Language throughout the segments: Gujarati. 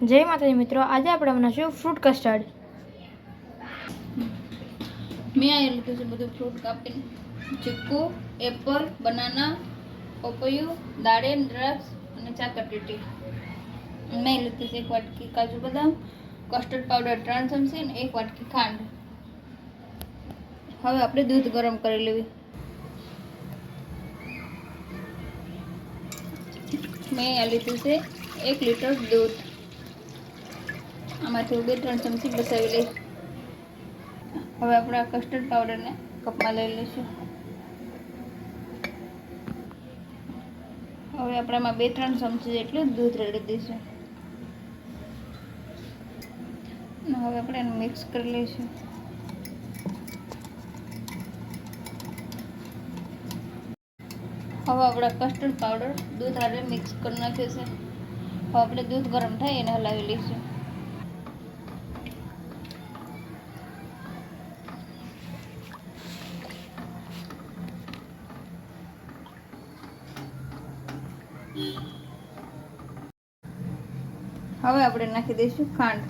જય માતાજી મિત્રો, આજે આપણે બનાવશું ફ્રૂટ કસ્ટર્ડ મેં આ લીધું છે બધું ફ્રૂટ કાપીને. ચીકુ એપલ બનાના પપૈયું દાડેમ દ્રાક્ષ અને ચાકરટીટી. મેં લીધું છે એક વાટકી કાજુ બદામ કસ્ટર્ડ પાવડર ત્રણ ચમચી અને એક વાટકી ખાંડ. હવે આપણે દૂધ ગરમ કરી લેવી. મેં આ લીધું છે એક લીટર દૂધ. આમાંથી હું બે ત્રણ ચમચી બસાવી લઈશ. હવે આપણે આ કસ્ટર્ડ પાવડરને કપમાં લઈ લઈશું. હવે આપણે આમાં બે ત્રણ ચમચી જેટલું દૂધ રેડી દઈશું. હવે આપણે એને મિક્સ કરી લઈશું. હવે આપણે કસ્ટર્ડ પાવડર દૂધ હારે મિક્સ કરી નાખ્યું છે. હવે આપણે દૂધ ગરમ થાય એને હલાવી લઈશું. હવે આપણે નાખી દઈશું ખાંડ.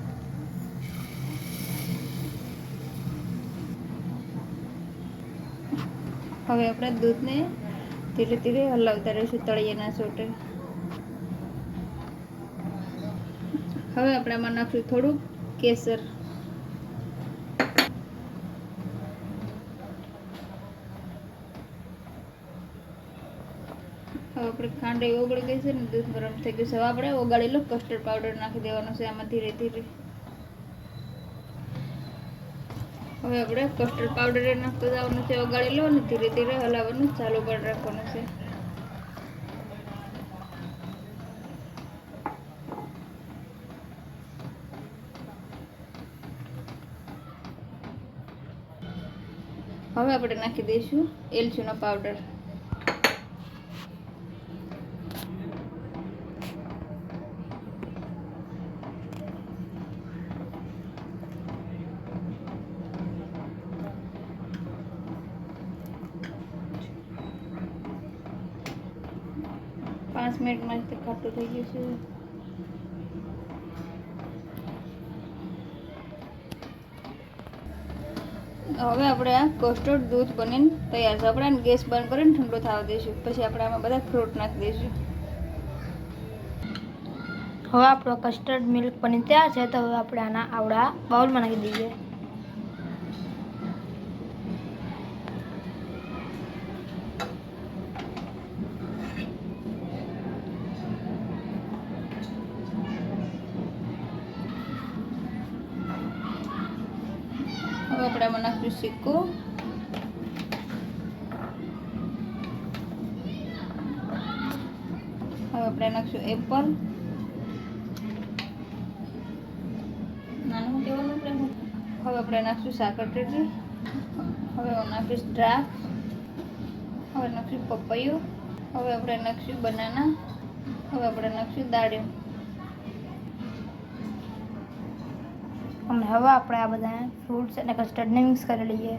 હવે આપણે દૂધને ધીરે ધીરે હલાવતા રહીશું તળિયાના સોટે હવે આપણે આમાં નાખ્યું થોડુંક કેસર. આપણે ખાંડ ઓગળી ગઈ છે ને દૂધ ગરમ થઈ ગયું છે. હવે આપણે ઓગાળેલો કસ્ટર્ડ પાવડર નાખી દેવાનો છે આમાં ધીરે ધીરે. હવે આપણે કસ્ટર્ડ પાવડર નાખતો જવાનું છે ઓગાળેલો અને ધીરે ધીરે હલાવવાનું ચાલુ કરી રાખવાનું છે. હવે આપણે નાખી દઈશું એલચીનો પાવડર પાંચ મિનિટમાં જ ખાટું થઈ ગયું છે. હવે આપણે આ કસ્ટર્ડ દૂધ બનીને તૈયાર છે. આપણે આને ગેસ બંધ કરીને ઠંડો થવા દઈશું. પછી આપણે આમાં બધા ફ્રૂટ નાખી દઈશું. હવે આપણો કસ્ટર્ડ મિલ્ક બની તૈયાર છે. તો હવે આપણે આના આવડા બાઉલમાં નાખી દઈએ. આપણે આમાં નાખીશું સિક્કો. હવે આપણે નાખશું એપલ. નાનું કહેવાનું આપણે હવે આપણે નાખીશું સાકર ટેટી હવે નાખીશ ડ્રાફ્ટ હવે નાખશું પપૈયું. હવે આપણે નાખશું બનાના. હવે આપણે નાખશું દાડમ. અને હવે આપણે આ બધા ફ્રૂટ્સ અને કસ્ટર્ડને મિક્સ કરી લઈએ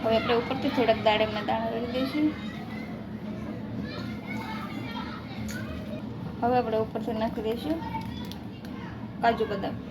હવે આપણે ઉપરથી થોડાક દાડમના દાણા રેડી દઈશું હવે આપણે ઉપરથી નાખી દઈશું કાજુ બદામ